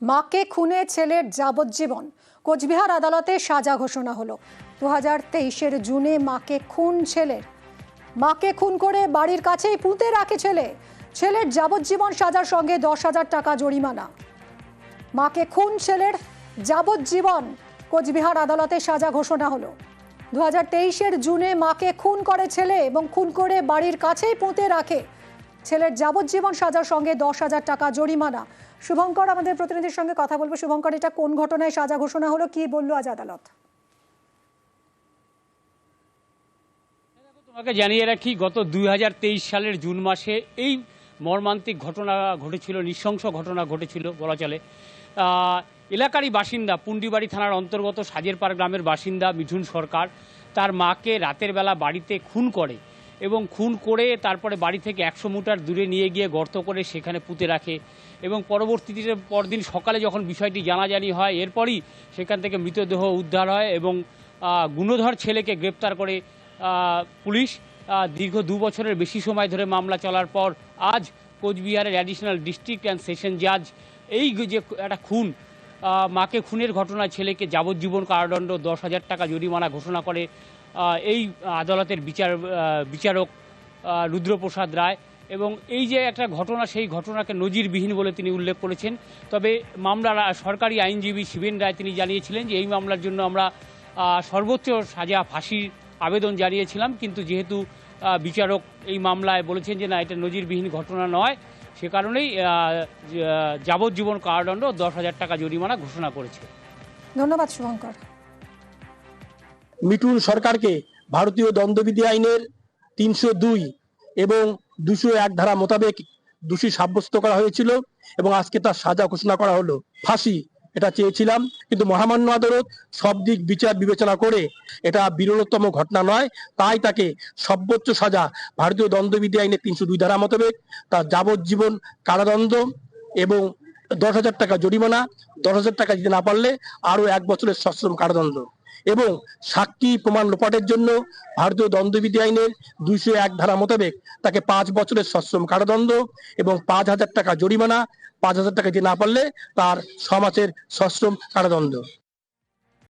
মাকে খুনে ছেলের যাবজ্জীবন। কোচবিহার আদালতে সাজা ঘোষণা হলো। দু হাজার তেইশের জুনে মাকে খুন ছেলের। মাকে খুন করে বাড়ির কাছেই পুঁতে রাখে ছেলে। ছেলের যাবজ্জীবন সাজার সঙ্গে দশ হাজার টাকা জরিমানা। মাকে খুন ছেলের যাবজ্জীবন কোচবিহার আদালতে সাজা ঘোষণা হলো। দু হাজার তেইশের জুনে মাকে খুন করে ছেলে এবং খুন করে বাড়ির কাছেই পুঁতে রাখে। ছেলের যাবজ্জীবন সাজার সঙ্গে দশ হাজার টাকা জরিমানা। শুভঙ্কর, আমাদের প্রতিনিধির সঙ্গে কথা বলব। শুভঙ্কর, এটা কোন ঘটনায় সাজা ঘোষণা হলো? কি বলল আজ আদালত? তোমাকে জানিয়ে রাখি, গত দু হাজার তেইশ সালের জুন মাসে এই মর্মান্তিক ঘটনা ঘটেছিল, নৃশংস ঘটনা ঘটেছিল, বলা চলে। এলাকারই বাসিন্দা, পুন্ডিবাড়ি থানার অন্তর্গত সাজেরপাড় গ্রামের বাসিন্দা মিঠুন সরকার, তার মাকে রাতের বেলা বাড়িতে খুন করে। এবং খুন করে তারপরে বাড়ি থেকে একশো মিটার দূরে নিয়ে গিয়ে গর্ত করে সেখানে পুঁতে রাখে। এবং পরবর্তীতে পরদিন সকালে যখন বিষয়টি জানাজানি হয়, এরপরই সেখান থেকে মৃতদেহ উদ্ধার হয় এবং গুণধর ছেলেকে গ্রেপ্তার করে পুলিশ দীর্ঘ দু বছরের বেশি সময় ধরে মামলা চলার পর আজ কোচবিহারের অ্যাডিশনাল ডিস্ট্রিক্ট অ্যান্ড সেশন জাজ এই যে একটা খুন মাকে খুনের ঘটনায় ছেলেকে যাবজ্জীবন কারাদণ্ড দশ হাজার টাকা জরিমানা ঘোষণা করে। এই আদালতের বিচার বিচারক রুদ্রপ্রসাদ রায়। এবং এই যে একটা ঘটনা, সেই ঘটনাকে নজিরবিহীন বলে তিনি উল্লেখ করেছেন। তবে মামলার সরকারি আইনজীবী শিবেন রায় তিনি জানিয়েছিলেন যে এই মামলার জন্য আমরা সর্বোচ্চ সাজা ফাঁসির আবেদন জানিয়েছিলাম। কিন্তু যেহেতু বিচারক এই মামলায় বলেছেন যে না, এটা নজিরবিহীন ঘটনা নয়, সে কারণেই যাবজ্জীবন কারাদণ্ড দশ হাজার টাকা জরিমানা ঘোষণা করেছে। ধন্যবাদ, শুভঙ্কর। মিঠুন সরকারকে ভারতীয় দণ্ডবিধি আইনের তিনশো দুই এবং দুশো এক ধারা মোতাবেক দোষী সাব্যস্ত করা হয়েছিল এবং আজকে তার সাজা ঘোষণা করা হলো। ফাঁসি, এটা চেয়েছিলাম, কিন্তু মহামান্য আদালত সব দিক বিচার বিবেচনা করে এটা বিরলতম ঘটনা নয়। তাই তাকে সর্বোচ্চ সাজা ভারতীয় দণ্ডবিধি আইনের তিনশো দুই ধারা মোতাবেক তার যাবজ্জীবন কারাদণ্ড এবং দশ হাজার টাকা জরিমানা, দশ হাজার টাকা দিতে না পারলে আরও এক বছরের সশ্রম কারাদণ্ড। এবং সাক্ষী প্রমাণ লোপাটের জন্য ভারতীয় দ্বন্দ্ববিধি আইনের দুইশো এক ধারা মোতাবেক তাকে পাঁচ বছরের সশ্রম কারাদণ্ড এবং পাঁচ হাজার টাকা জরিমানা, পাঁচ হাজার টাকা দিয়ে না পারলে তার ছ মাসের সশ্রম কারাদণ্ড।